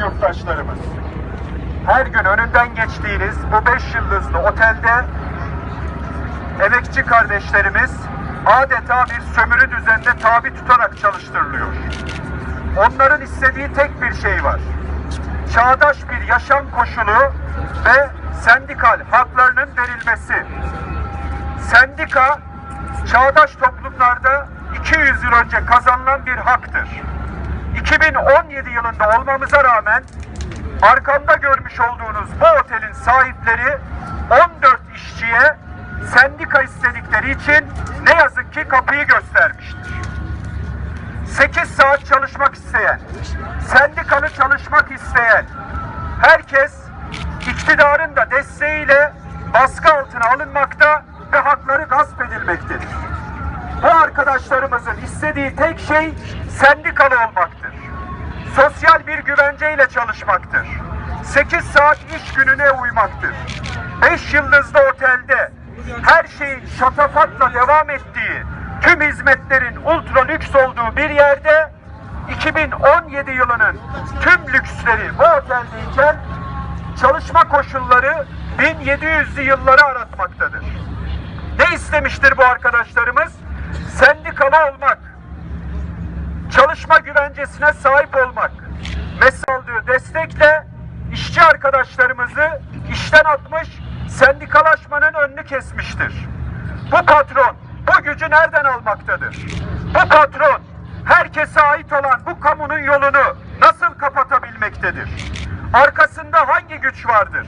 yurttaşlarımız. Her gün önünden geçtiğiniz bu beş yıldızlı otelde emekçi kardeşlerimiz adeta bir sömürü düzenine tabi tutarak çalıştırılıyor. Onların istediği tek bir şey var. Çağdaş bir yaşam koşulu ve sendikal haklarının verilmesi. Sendika çağdaş toplumlarda 200 yıl önce kazanılan bir haktır. 2017 yılında olmamıza rağmen arkamda görmüş olduğunuz bu otelin sahipleri 14 işçiye sendika istedikleri için ne yazık ki kapıyı göstermiştir. 8 saat çalışmak isteyen, sendikalı çalışmak isteyen herkes iktidarın da desteğiyle baskı altına alınmakta ve hakları gasp edilmektedir. Bu arkadaşlarımızın istediği tek şey sendikalı olmaktır. Bir güvenceyle çalışmaktır. 8 saat iş gününe uymaktır. 5 yıldızlı otelde her şeyin şatafatla devam ettiği, tüm hizmetlerin ultra lüks olduğu bir yerde 2017 yılının tüm lüksleri bu oteldeyken çalışma koşulları 1700'lü yılları aratmaktadır. Ne istemiştir bu arkadaşlarımız? Sendikalı olmak, çalışma güvencesine sahip olmak, mesaj aldığı destekle işçi arkadaşlarımızı işten atmış, sendikalaşmanın önünü kesmiştir. Bu patron bu gücü nereden almaktadır? Bu patron herkese ait olan bu kamunun yolunu nasıl kapatabilmektedir? Arkasında hangi güç vardır?